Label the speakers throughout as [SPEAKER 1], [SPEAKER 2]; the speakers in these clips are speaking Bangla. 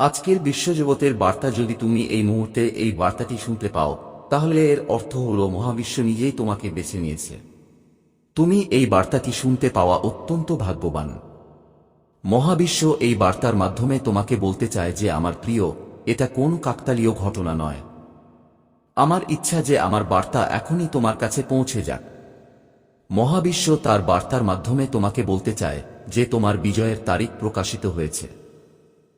[SPEAKER 1] আজকের বিশ্বজগতের বার্তা যদি তুমি এই মুহূর্তে এই বার্তাটি শুনতে পাও, তাহলে এর অর্থ হল মহাবিশ্ব নিজেই তোমাকে বেছে নিয়েছে। তুমি এই বার্তাটি শুনতে পাওয়া অত্যন্ত ভাগ্যবান। মহাবিশ্ব এই বার্তার মাধ্যমে তোমাকে বলতে চায় যে, আমার প্রিয়, এটা কোন কাকতালীয় ঘটনা নয়। আমার ইচ্ছা যে আমার বার্তা এখনই তোমার কাছে পৌঁছে যাক। মহাবিশ্ব তার বার্তার মাধ্যমে তোমাকে বলতে চায় যে, তোমার বিজয়ের তারিখ প্রকাশিত হয়েছে।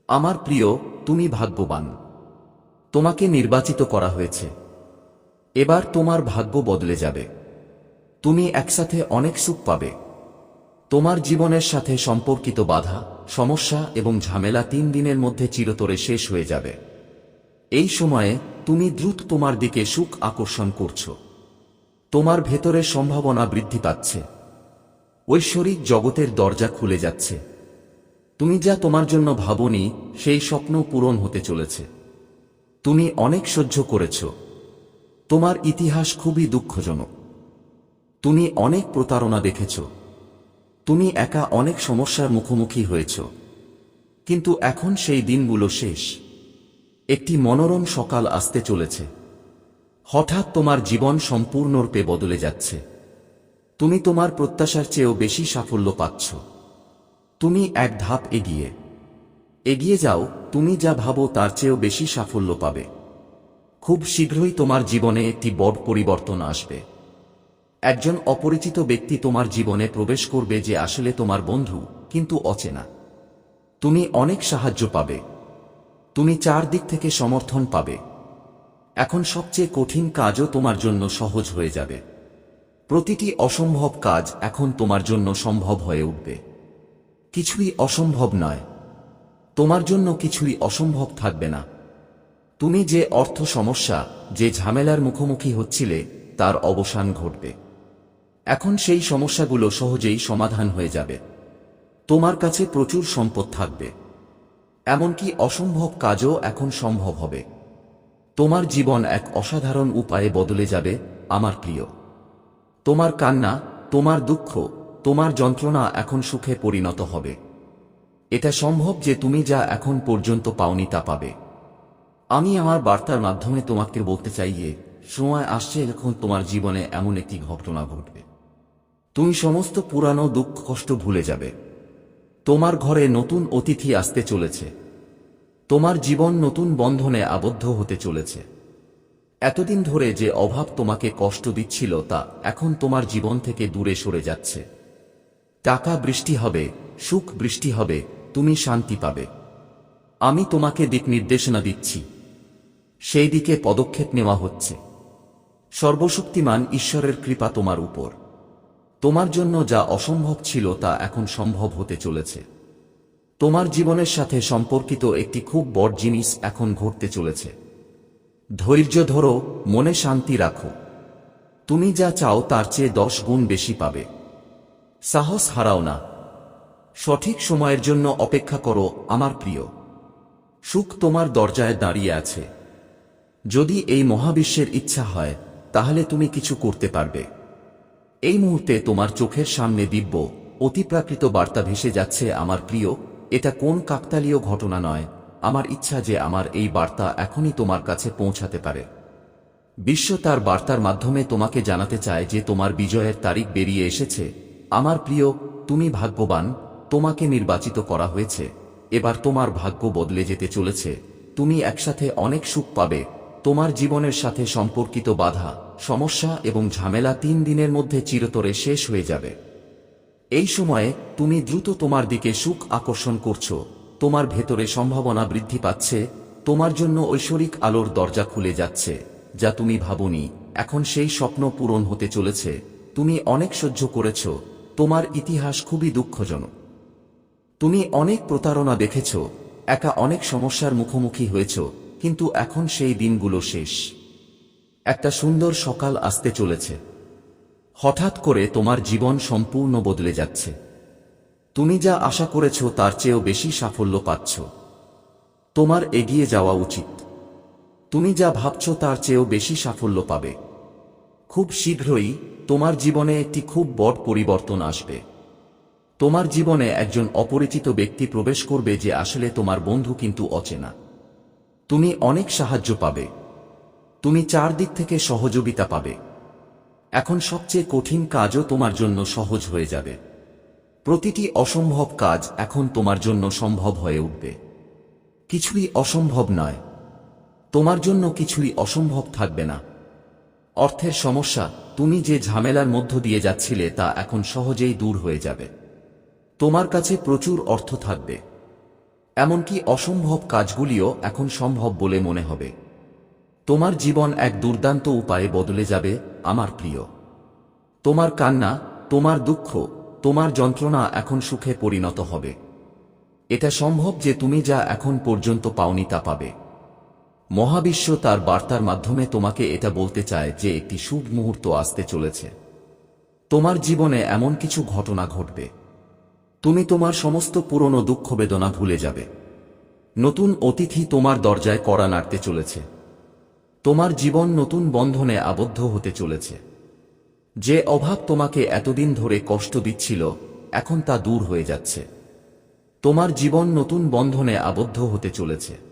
[SPEAKER 1] আমার প্রিয়, তুমি ভাগ্যবান। তোমাকে নির্বাচিত করা হয়েছে। এবার তোমার ভাগ্য বদলে যাবে। তুমি একসাথে অনেক সুখ পাবে। তোমার জীবনের সাথে সম্পর্কিত বাধা, সমস্যা এবং ঝামেলা তিন দিনের মধ্যে চিরতরে শেষ হয়ে যাবে। এই সময়ে তুমি দ্রুত তোমার দিকে সুখ আকর্ষণ করছ। তোমার ভেতরে সম্ভাবনা বৃদ্ধি পাচ্ছে। ঐশ্বরিক জগতের দরজা খুলে যাচ্ছে। তুমি যা তোমার জন্য ভাবনি, সেই স্বপ্ন পূরণ হতে চলেছে। তুমি অনেক সহ্য করেছ। তোমার ইতিহাস খুবই দুঃখজনক। তুমি অনেক প্রতারণা দেখেছ। তুমি একা অনেক সমস্যার মুখোমুখি হয়েছ। কিন্তু এখন সেই দিনগুলো শেষ। একটি মনোরম সকাল আসতে চলেছে। হঠাৎ তোমার জীবন সম্পূর্ণরূপে বদলে যাচ্ছে। তুমি তোমার প্রত্যাশার চেয়েও বেশি সাফল্য পাচ্ছ। তুমি এক ধাপ এগিয়ে। এগিয়ে যাও, তুমি যা ভাবো তার চেয়েও বেশি সাফল্য পাবে। খুব শীঘ্রই তোমার জীবনে একটি বড় পরিবর্তন আসবে। একজন অপরিচিত ব্যক্তি তোমার জীবনে প্রবেশ করবে যে আসলে তোমার বন্ধু, কিন্তু অচেনা। তুমি অনেক সাহায্য পাবে। তুমি চারদিক থেকে সমর্থন পাবে। এখন সবচেয়ে কঠিন কাজও তোমার জন্য সহজ হয়ে যাবে। প্রতিটি অসম্ভব কাজ এখন তোমার জন্য সম্ভব হয়ে উঠবে। কিছুই অসম্ভব নয়। তোমার জন্য কিছুই অসম্ভব থাকবে না। তুমি যে অর্থ সমস্যা, যে ঝামেলার মুখোমুখি হচ্ছিলে, তার অবসান ঘটবে। এখন সেই সমস্যাগুলো সহজেই সমাধান হয়ে যাবে। তোমার কাছে প্রচুর সম্পদ থাকবে। এমনকি অসম্ভব কাজও এখন সম্ভব হবে। তোমার জীবন এক অসাধারণ উপায়ে বদলে যাবে, আমার প্রিয়। তোমার কান্না, তোমার দুঃখ তোমার যন্ত্রণা এখন সুখে পরিণত হবে। এটা সম্ভব যে তুমি যা এখন পর্যন্ত পাওনি তা পাবে। আমি আমার বার্তার মাধ্যমে তোমাকে বলতে চাই যে, সময় আসছে এখন তোমার জীবনে এমন একটি ঘটনা ঘটবে। তুমি সমস্ত পুরানো দুঃখ কষ্ট ভুলে যাবে। তোমার ঘরে নতুন অতিথি আসতে চলেছে। তোমার জীবন নতুন বন্ধনে আবদ্ধ হতে চলেছে। এতদিন ধরে যে অভাব তোমাকে কষ্ট দিচ্ছিল তা এখন তোমার জীবন থেকে দূরে সরে যাচ্ছে। টাকা বৃষ্টি হবে, সুখ বৃষ্টি হবে, তুমি শান্তি পাবে। আমি তোমাকে দিক নির্দেশনা দিচ্ছি। সেই দিকে পদক্ষেপ নেওয়া হচ্ছে। সর্বশক্তিমান ঈশ্বরের কৃপা তোমার উপর। তোমার জন্য যা অসম্ভব ছিল তা এখন সম্ভব হতে চলেছে। তোমার জীবনের সাথে সম্পর্কিত একটি খুব বড় জিনিস এখন ঘটতে চলেছে। ধৈর্য ধরো, মনে শান্তি রাখো। তুমি যা চাও তার চেয়ে দশ গুণ বেশি পাবে। সাহস হারাও না। সঠিক সময়ের জন্য অপেক্ষা করো, আমার প্রিয়। সুখ তোমার দরজায় দাঁড়িয়ে আছে। যদি এই মহাবিশ্বের ইচ্ছা হয়, তাহলে তুমি কিছু করতে পারবে। এই মুহূর্তে তোমার চোখের সামনে দিব্য, অতিপ্রাকৃত বার্তা ভেসে যাচ্ছে, আমার প্রিয়। এটা কোন কাকতালীয় ঘটনা নয়। আমার ইচ্ছা যে আমার এই বার্তা এখনই তোমার কাছে পৌঁছাতে পারে। বিশ্ব তার বার্তার মাধ্যমে তোমাকে জানাতে চায় যে তোমার বিজয়ের তারিখ বেরিয়ে এসেছে। আমার প্রিয়, তুমি ভাগ্যবান, তোমাকে নির্বাচিত করা হয়েছে। এবার তোমার ভাগ্য বদলে যেতে চলেছে। তুমি একসাথে অনেক সুখ পাবে। তোমার জীবনের সাথে সম্পর্কিত বাধা, সমস্যা এবং ঝামেলা তিন দিনের মধ্যে চিরতরে শেষ হয়ে যাবে। এই সময়ে তুমি দ্রুত তোমার দিকে সুখ আকর্ষণ করছ। তোমার ভেতরে সম্ভাবনা বৃদ্ধি পাচ্ছে। তোমার জন্য ঐশ্বরিক আলোর দরজা খুলে যাচ্ছে, যা তুমি ভাবনি, এখন সেই স্বপ্ন পূরণ হতে চলেছে। তুমি অনেক সহ্য করেছ। তোমার ইতিহাস খুবই দুঃখজনক। তুমি অনেক প্রতারণা দেখেছ, একা অনেক সমস্যার মুখোমুখি হয়েছ, কিন্তু এখন সেই দিনগুলো শেষ। একটা সুন্দর সকাল আসতে চলেছে। হঠাৎ করে তোমার জীবন সম্পূর্ণ বদলে যাচ্ছে। তুমি যা আশা করেছ তার চেয়েও বেশি সাফল্য পাচ্ছ। তোমার এগিয়ে যাওয়া উচিত। তুমি যা ভাবছ তার চেয়েও বেশি সাফল্য পাবে। খুব শীঘ্রই তোমার জীবনে একটি খুব বড় পরিবর্তন আসবে। তোমার জীবনে একজন অপরিচিত ব্যক্তি প্রবেশ করবে যে আসলে তোমার বন্ধু কিন্তু অচেনা। তুমি অনেক সাহায্য পাবে। তুমি চারদিক থেকে সহযোগিতা পাবে। এখন সবচেয়ে কঠিন কাজও তোমার জন্য সহজ হয়ে যাবে। প্রতিটি অসম্ভব কাজ এখন তোমার জন্য সম্ভব হয়ে উঠবে। কিছুই অসম্ভব নয়। তোমার জন্য কিছুই অসম্ভব থাকবে না। অর্থের সমস্যা, তুমি যে ঝামেলার মধ্য দিয়ে যাচ্ছিলে তা এখন সহজেই দূর হয়ে যাবে। তোমার কাছে প্রচুর অর্থ থাকবে। এমনকি অসম্ভব কাজগুলিও এখন সম্ভব বলে মনে হবে। তোমার জীবন এক দুর্দান্ত উপায়ে বদলে যাবে, আমার প্রিয়। তোমার কান্না, তোমার দুঃখ, তোমার যন্ত্রণা এখন সুখে পরিণত হবে। এটা সম্ভব যে তুমি যা এখন পর্যন্ত পাওনি তা পাবে। মহাবিশ্ব তার বার্তার মাধ্যমে তোমাকে এটা বলতে চায় যে একটি শুভ মুহূর্ত আসতে চলেছে। তোমার জীবনে এমন কিছু ঘটনা ঘটবে। তুমি তোমার সমস্ত পুরনো দুঃখ বেদনা ভুলে যাবে। নতুন অতিথি তোমার দরজায় কড়া নাড়তে চলেছে। তোমার জীবন নতুন বন্ধনে আবদ্ধ হতে চলেছে। যে অভাব তোমাকে এতদিন ধরে কষ্ট দিচ্ছিল, এখন তা দূর হয়ে যাচ্ছে। তোমার জীবন নতুন বন্ধনে আবদ্ধ হতে চলেছে।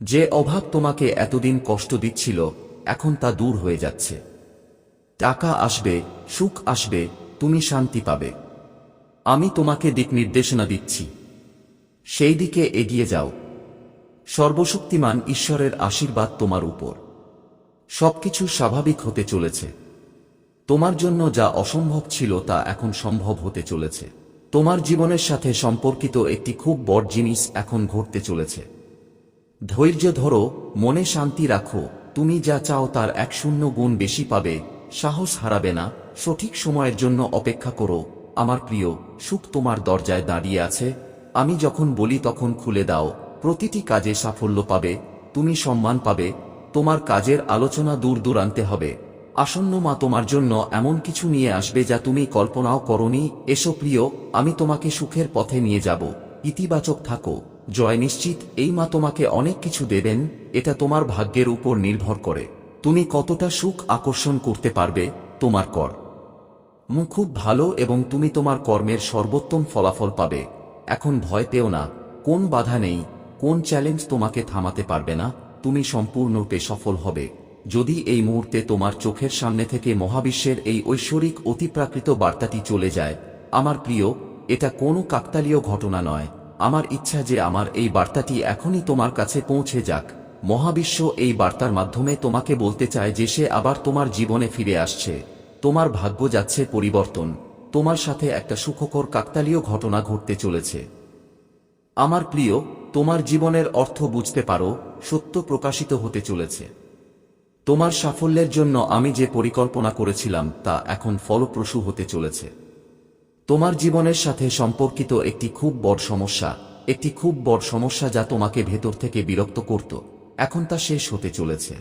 [SPEAKER 1] যে অভাব তোমাকে এতদিন কষ্ট দিচ্ছিল, এখন তা দূর হয়ে যাচ্ছে। টাকা আসবে, সুখ আসবে, তুমি শান্তি পাবে। আমি তোমাকে দিক নির্দেশনা দিচ্ছি। সেই দিকে এগিয়ে যাও। সর্বশক্তিমান ঈশ্বরের আশীর্বাদ তোমার উপর। সবকিছু স্বাভাবিক হতে চলেছে। তোমার জন্য যা অসম্ভব ছিল তা এখন সম্ভব হতে চলেছে। তোমার জীবনের সাথে সম্পর্কিত একটি খুব বড় জিনিস এখন ঘটতে চলেছে। ধৈর্য ধরো, মনে শান্তি রাখো, তুমি যা চাও তার এক শূন্য গুণ বেশি পাবে, সাহস হারাবে না, সঠিক সময়ের জন্য অপেক্ষা করো, আমার প্রিয়, সুখ তোমার দরজায় দাঁড়িয়ে আছে, আমি যখন বলি তখন খুলে দাও, প্রতিটি কাজে সাফল্য পাবে, তুমি সম্মান পাবে, তোমার কাজের আলোচনা দূর দূরান্তে হবে, আসন্ন মা তোমার জন্য এমন কিছু নিয়ে আসবে যা তুমি কল্পনাও করনি, এসো প্রিয়, আমি তোমাকে সুখের পথে নিয়ে যাব, ইতিবাচক থাকো। জয় নিশ্চিত, এই মা তোমাকে অনেক কিছু দেবেন, এটা তোমার ভাগ্যের উপর নির্ভর করে। তুমি কতটা সুখ আকর্ষণ করতে পারবে, তোমার কর। মু খুব ভালো এবং তুমি তোমার কর্মের সর্বোত্তম ফলাফল পাবে। এখন ভয় পেও না, কোন বাধা নেই, কোন চ্যালেঞ্জ তোমাকে থামাতে পারবে না, তুমি সম্পূর্ণরূপে সফল হবে। যদি এই মুহূর্তে তোমার চোখের সামনে থেকে মহাবিশ্বের এই ঐশ্বরিক অতিপ্রাকৃত বার্তাটি চলে যায়, আমার প্রিয়, এটা কোনো কাকতালীয় ঘটনা নয়। আমার ইচ্ছা যে আমার এই বার্তাটি এখনই তোমার কাছে পৌঁছে যাক। মহাবিশ্ব এই বার্তার মাধ্যমে তোমাকে বলতে চায় যে সে আবার তোমার জীবনে ফিরে আসছে। তোমার ভাগ্য যাচ্ছে পরিবর্তন। তোমার সাথে একটা সুখকর কাকতালীয় ঘটনা ঘটতে চলেছে। আমার প্রিয়, তোমার জীবনের অর্থ বুঝতে পারো, সত্য প্রকাশিত হতে চলেছে। তোমার সাফল্যের জন্য আমি যে পরিকল্পনা করেছিলাম তা এখন ফলপ্রসূ হতে চলেছে। তোমার জীবনের সাথে সম্পর্কিত একটি খুব বড় সমস্যা, একটি খুব বড় সমস্যা যা তোমাকে ভেতর থেকে বিরক্ত করত। এখন তা শেষ হতে চলেছে।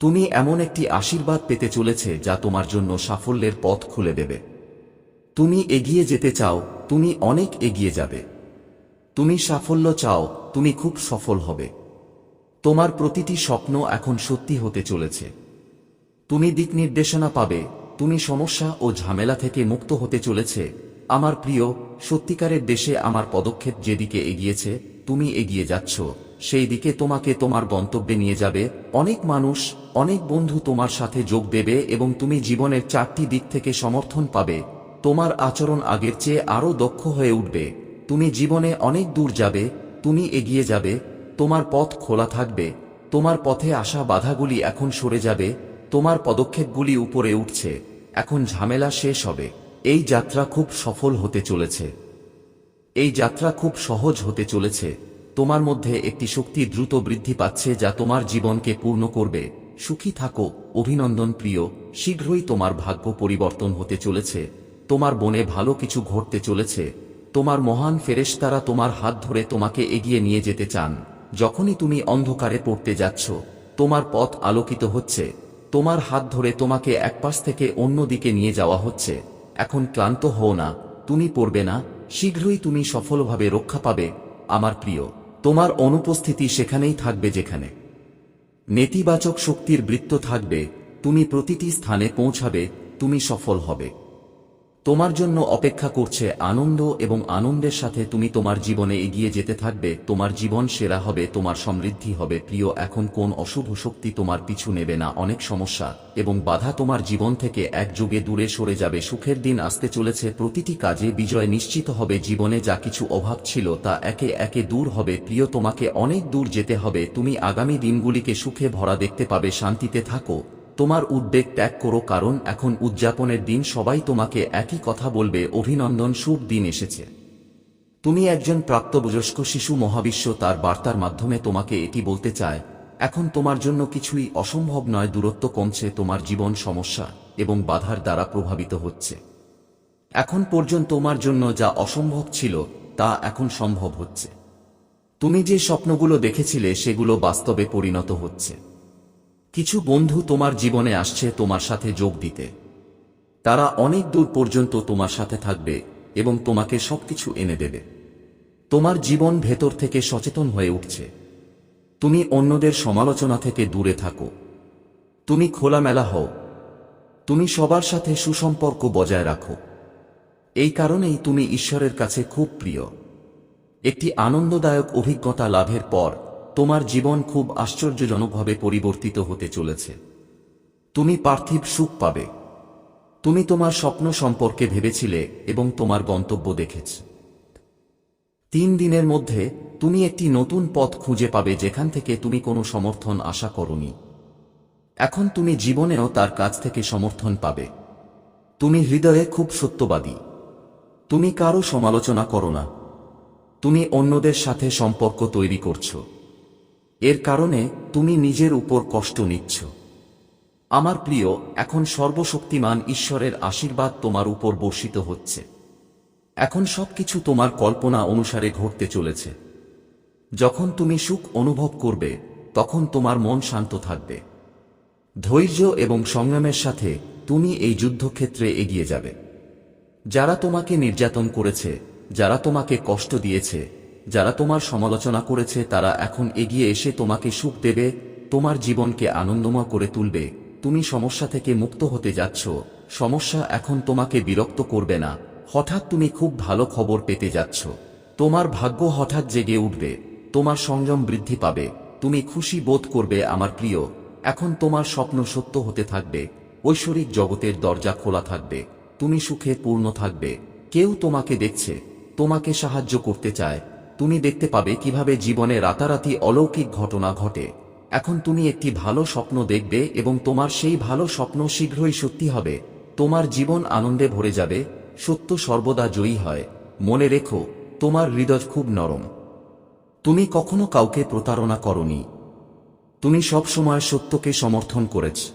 [SPEAKER 1] তুমি এমন একটি আশীর্বাদ পেতে চলেছে যা তোমার জন্য সাফল্যের পথ খুলে দেবে। তুমি এগিয়ে যেতে চাও, তুমি অনেক এগিয়ে যাবে। তুমি সাফল্য চাও, তুমি খুব সফল হবে। তোমার প্রতিটি স্বপ্ন এখন সত্যি হতে চলেছে। তুমি দিক নির্দেশনা পাবে তুমি সমস্যা ও ঝামেলা থেকে মুক্ত হতে চলেছে। আমার প্রিয়, সত্যিকারের দেশে আমার পদক্ষেপ যেদিকে এগিয়েছে, তুমি এগিয়ে যাচ্ছ। সেই দিকে তোমাকে তোমার গন্তব্যে নিয়ে যাবে। অনেক মানুষ, অনেক বন্ধু তোমার সাথে যোগ দেবে এবং তুমি জীবনের চারটি দিক থেকে সমর্থন পাবে। তোমার আচরণ আগের চেয়ে আরও দক্ষ হয়ে উঠবে। তুমি জীবনে অনেক দূর যাবে, তুমি এগিয়ে যাবে। তোমার পথ খোলা থাকবে। তোমার পথে আসা বাধাগুলি এখন সরে যাবে। তোমার পদক্ষেপগুলি উপরে উঠছে। এখন ঝামেলা শেষ হবে। এই যাত্রা খুব সফল হতে চলেছে। এই যাত্রা খুব সহজ হতে চলেছে। তোমার মধ্যে একটি শক্তি দ্রুত বৃদ্ধি পাচ্ছে যা তোমার জীবনকে পূর্ণ করবে। সুখী থাকো, অভিনন্দন প্রিয়। শীঘ্রই তোমার ভাগ্য পরিবর্তন হতে চলেছে। তোমার বনে ভালো কিছু ঘটতে চলেছে। তোমার মহান ফেরেশতারা তোমার হাত ধরে তোমাকে এগিয়ে নিয়ে যেতে চান। যখনই তুমি অন্ধকারে পড়তে যাচ্ছ, তোমার পথ আলোকিত হচ্ছে। তোমার হাত ধরে তোমাকে এক পাশ থেকে অন্য দিকে নিয়ে যাওয়া হচ্ছে। এখন ক্লান্ত হও না, তুমি পড়বে না, শীঘ্রই তুমি সফলভাবে রক্ষা পাবে, আমার প্রিয়। তোমার অনুপস্থিতি সেখানেই থাকবে যেখানে। নেতিবাচক শক্তির বৃত্ত থাকবে, তুমি প্রতিটি স্থানে পৌঁছাবে, তুমি সফল হবে। তোমার জন্য অপেক্ষা করছে আনন্দ এবং আনন্দের সাথে তুমি তোমার জীবনে এগিয়ে যেতে থাকবে, তোমার জীবন সেরা হবে, তোমার সমৃদ্ধি হবে। প্রিয়, এখন কোন অশুভ শক্তি তোমার পিছু নেবে না, অনেক সমস্যা, এবং বাধা তোমার জীবন থেকে এক যুগে দূরে সরে যাবে। সুখের দিন আসতে চলেছে, প্রতিটি কাজে বিজয় নিশ্চিত হবে, জীবনে যা কিছু অভাব ছিল তা একে একে দূর হবে। প্রিয়, তোমাকে অনেক দূর যেতে হবে, তুমি আগামী দিনগুলিকে সুখে ভরা দেখতে পাবে, শান্তিতে থাকো। তোমার উদ্বেগ ত্যাগ করো কারণ এখন উদযাপনের দিন সবাই তোমাকে একই কথা বলবে, অভিনন্দন, শুভ দিন এসেছে। তুমি একজন প্রাপ্তবয়স্ক শিশু মহাবিশ্ব, তার বার্তার মাধ্যমে তোমাকে এটি বলতে চায়, এখন তোমার জন্য কিছুই অসম্ভব নয়, দূরত্ব কমছে, তোমার জীবন সমস্যা এবং বাধার দ্বারা প্রভাবিত হচ্ছে। এখন পর্যন্ত তোমার জন্য যা অসম্ভব ছিল, তা এখন সম্ভব হচ্ছে। তুমি যে স্বপ্নগুলো দেখেছিলে, সেগুলো বাস্তবে পরিণত হচ্ছে। কিছু বন্ধু তোমার জীবনে আসছে তোমার সাথে যোগ দিতে। তারা অনেক দূর পর্যন্ত তোমার সাথে থাকবে এবং তোমাকে সবকিছু এনে দেবে। তোমার জীবন ভেতর থেকে সচেতন হয়ে উঠছে। তুমি অন্যদের সমালোচনা থেকে দূরে থাকো। তুমি খোলামেলা হও। তুমি সবার সাথে সুসম্পর্ক বজায় রাখো। এই কারণেই তুমি ঈশ্বরের কাছে খুব প্রিয়। একটি আনন্দদায়ক অভিজ্ঞতা লাভের পর তোমার জীবন খুব আশ্চর্যজনকভাবে পরিবর্তিত হতে চলেছে। তুমি পার্থিব সুখ পাবে। তুমি তোমার স্বপ্ন সম্পর্কে ভেবেছিলে এবং তোমার গন্তব্য দেখেছ। তিন দিনের মধ্যে তুমি একটি নতুন পথ খুঁজে পাবে যেখান থেকে তুমি কোনো সমর্থন আশা করনি। এখন তুমি জীবনেও তার কাছ থেকে সমর্থন পাবে। তুমি হৃদয়ে খুব সত্যবাদী। তুমি কারও সমালোচনা করো না। তুমি অন্যদের সাথে সম্পর্ক তৈরি করছ। এর কারণে তুমি নিজের উপর কষ্ট নিচ্ছ। আমার প্রিয়, এখন সর্বশক্তিমান ঈশ্বরের আশীর্বাদ তোমার উপর বর্ষিত হচ্ছে। এখন সবকিছু তোমার কল্পনা অনুসারে ঘটতে চলেছে। যখন তুমি সুখ অনুভব করবে, তখন তোমার মন শান্ত থাকবে। ধৈর্য এবং সংগ্রামের সাথে তুমি এই যুদ্ধক্ষেত্রে এগিয়ে যাবে। যারা তোমাকে নির্যাতন করেছে, যারা তোমাকে কষ্ট দিয়েছে যারা তোমার সমালোচনা করেছে, তারা এখন এগিয়ে এসে তোমাকে সুখ দেবে, তোমার জীবনকে আনন্দময় করে তুলবে। তুমি সমস্যা থেকে মুক্ত হতে যাচ্ছ। সমস্যা এখন তোমাকে বিরক্ত করবে না। হঠাৎ তুমি খুব ভালো খবর পেতে যাচ্ছ। তোমার ভাগ্য হঠাৎ জেগে উঠবে। তোমার সংযম বৃদ্ধি পাবে। তুমি খুশি বোধ করবে, আমার প্রিয়। এখন তোমার স্বপ্ন সত্য হতে থাকবে। ঐশ্বরিক জগতের দরজা খোলা থাকবে। তুমি সুখে পূর্ণ থাকবে। কেউ তোমাকে দেখছে। তোমাকে সাহায্য করতে চায়। তুমি দেখতে পাবে কীভাবে জীবনে রাতারাতি অলৌকিক ঘটনা ঘটে। এখন তুমি একটি ভালো স্বপ্ন দেখবে এবং তোমার সেই ভালো স্বপ্ন শীঘ্রই সত্যি হবে। তোমার জীবন আনন্দে ভরে যাবে, সত্য সর্বদা জয়ী হয়। মনে রেখো, তোমার হৃদয় খুব নরম। তুমি কখনো কাউকে প্রতারণা করনি। তুমি সব সময় সত্যকে সমর্থন করেছ।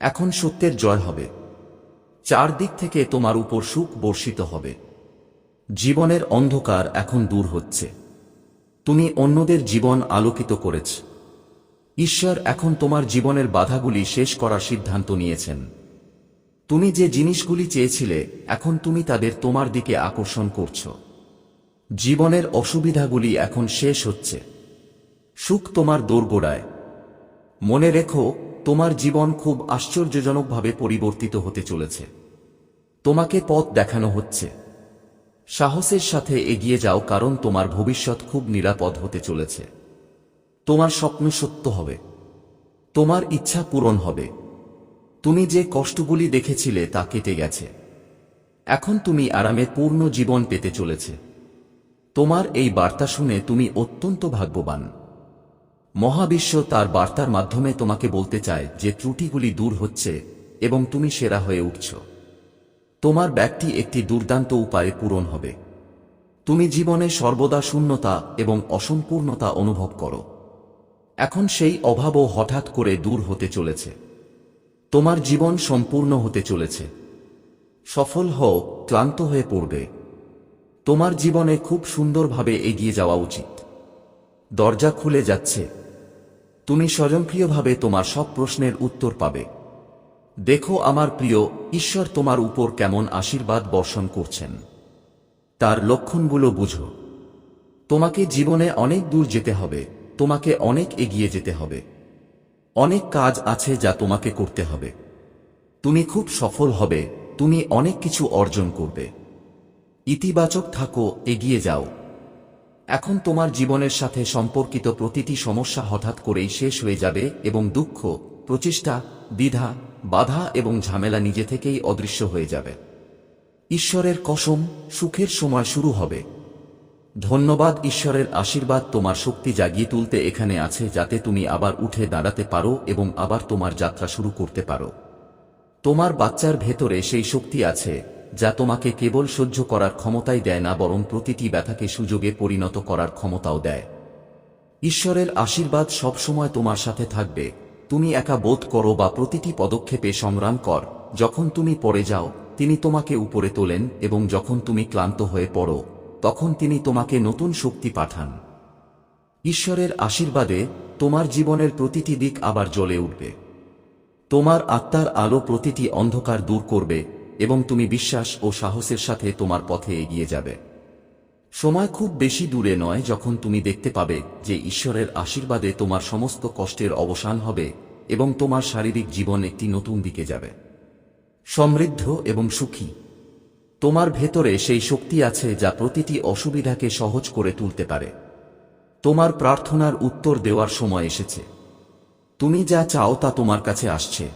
[SPEAKER 1] এখন সত্যের জয় হবে। চারদিক থেকে তোমার উপর সুখ বর্ষিত হবে। জীবনের অন্ধকার এখন দূর হচ্ছে। তুমি অন্যদের জীবন আলোকিত করেছ। ঈশ্বর এখন তোমার জীবনের বাধাগুলি শেষ করার সিদ্ধান্ত নিয়েছেন। তুমি যে জিনিসগুলি চেয়েছিলে, এখন তুমি তাদের তোমার দিকে আকর্ষণ করছ। জীবনের অসুবিধাগুলি এখন শেষ হচ্ছে। সুখ তোমার দোরগোড়ায়। মনে রেখো, তোমার জীবন খুব আশ্চর্যজনকভাবে পরিবর্তিত হতে চলেছে। তোমাকে পথ দেখানো হচ্ছে। সাহসের সাথে এগিয়ে যাও কারণ তোমার ভবিষ্যৎ খুব নিরাপদ হতে চলেছে। তোমার স্বপ্ন সত্য হবে। তোমার ইচ্ছা পূরণ হবে। তুমি যে কষ্টগুলি দেখেছিলে তা কেটে গেছে। এখন তুমি আরামে পূর্ণ জীবন পেতে চলেছে। তোমার এই বার্তা শুনে তুমি অত্যন্ত ভাগ্যবান। মহাবিশ্ব তার বার্তার মাধ্যমে তোমাকে বলতে চায় যে ত্রুটিগুলি দূর হচ্ছে এবং তুমি সেরা হয়ে উঠছ। তোমার ব্যক্তি একটি দুর্দান্ত উপায়ে পূরণ হবে। তুমি জীবনে সর্বদা শূন্যতা এবং অসম্পূর্ণতা অনুভব করো। এখন সেই অভাবও হঠাৎ করে দূর হতে চলেছে। তোমার জীবন সম্পূর্ণ হতে চলেছে। সফল হও, ক্লান্ত হয়ে পড়বে। তোমার জীবনে খুব সুন্দরভাবে এগিয়ে যাওয়া উচিত। দরজা খুলে যাচ্ছে। তুমি স্বয়ংক্রিয়ভাবে তোমার সব প্রশ্নের উত্তর পাবে। দেখো আমার প্রিয়, ঈশ্বর তোমার উপর কেমন আশীর্বাদ বর্ষণ করছেন। তার লক্ষণগুলো বুঝো। তোমাকে জীবনে অনেক দূর যেতে হবে, তোমাকে অনেক এগিয়ে যেতে হবে। অনেক কাজ আছে যা তোমাকে করতে হবে। তুমি খুব সফল হবে, তুমি অনেক কিছু অর্জন করবে। ইতিবাচক থাকো, এগিয়ে যাও। এখন তোমার জীবনের সাথে সম্পর্কিত প্রতিটি সমস্যা হঠাৎ করেই শেষ হয়ে যাবে এবং দুঃখ, প্রচেষ্টা, দ্বিধা বাধা এবং ঝামেলা নিজে থেকেই অদৃশ্য হয়ে যাবে। ঈশ্বরের কসম, সুখের সময় শুরু হবে। ধন্যবাদ, ঈশ্বরের আশীর্বাদ, তোমার শক্তি জাগিয়ে তুলতে এখানে আছে যাতে তুমি আবার উঠে দাঁড়াতে পারো এবং আবার তোমার যাত্রা শুরু করতে পারো। তোমার বাচ্চার ভেতরে সেই শক্তি আছে, যা তোমাকে কেবল সহ্য করার ক্ষমতাই দেয় না, বরং প্রতিটি ব্যথাকে সুযোগে পরিণত করার ক্ষমতাও দেয়। ঈশ্বরের আশীর্বাদ সবসময় তোমার সাথে থাকবে। তুমি একা বোধ করো বা প্রতিটি পদক্ষেপে সংগ্রাম কর। যখন তুমি পড়ে যাও, তিনি তোমাকে উপরে তোলেন এবং যখন তুমি ক্লান্ত হয়ে পড়ো, তখন তিনি তোমাকে নতুন শক্তি পাঠান। ঈশ্বরের আশীর্বাদে তোমার জীবনের প্রতিটি দিক আবার জ্বলে উঠবে। তোমার আত্মার আলো প্রতিটি অন্ধকার দূর করবে এবং তুমি বিশ্বাস ও সাহসের সাথে তোমার পথে এগিয়ে যাবে। সময় খুব বেশি দূরে নয় যখন তুমি দেখতে পাবে যে ঈশ্বরের আশীর্বাদে তোমার সমস্ত কষ্টের অবসান হবে এবং তোমার শারীরিক জীবন একটি নতুন দিকে যাবে। সমৃদ্ধ এবং সুখী। তোমার ভেতরে সেই শক্তি আছে যা প্রতিটি অসুবিধাকে সহজ করে তুলতে পারে। তোমার প্রার্থনার উত্তর দেওয়ার সময় এসেছে। তুমি যা চাও তা তোমার কাছে আসছে।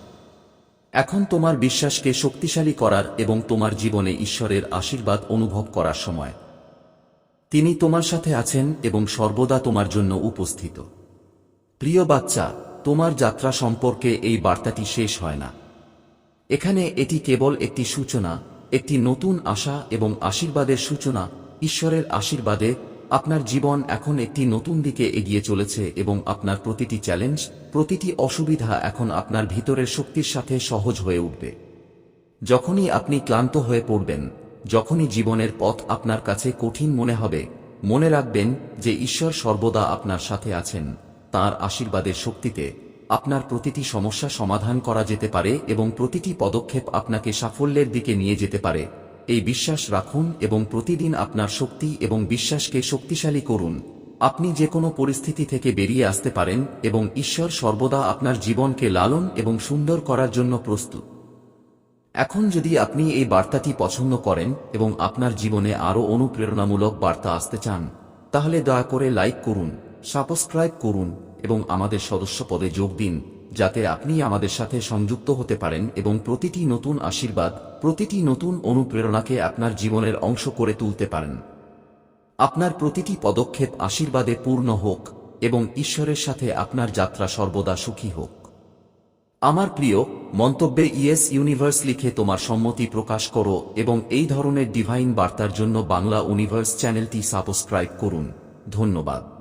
[SPEAKER 1] এখন তোমার বিশ্বাসকে শক্তিশালী করার এবং তোমার জীবনে ঈশ্বরের আশীর্বাদ অনুভব করার সময়। তিনি তোমার সাথে আছেন এবং সর্বদা তোমার জন্য উপস্থিত। প্রিয় বাচ্চা, তোমার যাত্রা সম্পর্কে এই বার্তাটি শেষ হয় না। এখানে এটি কেবল একটি সূচনা, একটি নতুন আশা এবং আশীর্বাদের সূচনা, ঈশ্বরের আশীর্বাদে আপনার জীবন এখন একটি নতুন দিকে এগিয়ে চলেছে এবং আপনার প্রতিটি চ্যালেঞ্জ, প্রতিটি অসুবিধা এখন আপনার ভিতরের শক্তির সাথে সহজ হয়ে উঠবে। যখনই আপনি ক্লান্ত হয়ে পড়বেন যখনই জীবনের পথ আপনার কাছে কঠিন মনে হবে, মনে রাখবেন যে ঈশ্বর সর্বদা আপনার সাথে আছেন। তার আশীর্বাদের শক্তিতে আপনার প্রতিটি সমস্যা সমাধান করা যেতে পারে এবং প্রতিটি পদক্ষেপ আপনাকে সাফল্যের দিকে নিয়ে যেতে পারে। এই বিশ্বাস রাখুন এবং প্রতিদিন আপনার শক্তি এবং বিশ্বাসকে শক্তিশালী করুন। আপনি যে কোনো পরিস্থিতি থেকে বেরিয়ে আসতে পারেন এবং ঈশ্বর সর্বদা আপনার জীবনকে লালন এবং সুন্দর করার জন্য প্রস্তুত। এখন যদি আপনি এই বার্তাটি পছন্দ করেন এবং আপনার জীবনে আরও অনুপ্রেরণামূলক বার্তা আসতে চান, তাহলে দয়া করে লাইক করুন, সাবস্ক্রাইব করুন এবং আমাদের সদস্য পদে যোগ দিন, যাতে আপনি আমাদের সাথে সংযুক্ত হতে পারেন এবং প্রতিটি নতুন আশীর্বাদ, প্রতিটি নতুন অনুপ্রেরণাকে আপনার জীবনের অংশ করে তুলতে পারেন। আপনার প্রতিটি পদক্ষেপ আশীর্বাদে পূর্ণ হোক এবং ঈশ্বরের সাথে আপনার যাত্রা সর্বদা সুখী হোক। আমার প্রিয়, মন্তব্যে ইয়েস ইউনিভার্স লিখে তোমার সম্মতি প্রকাশ করো এবং এই ধরনের ডিভাইন বার্তার জন্য বাংলা ইউনিভার্স চ্যানেলটি সাবস্ক্রাইব করুন। ধন্যবাদ।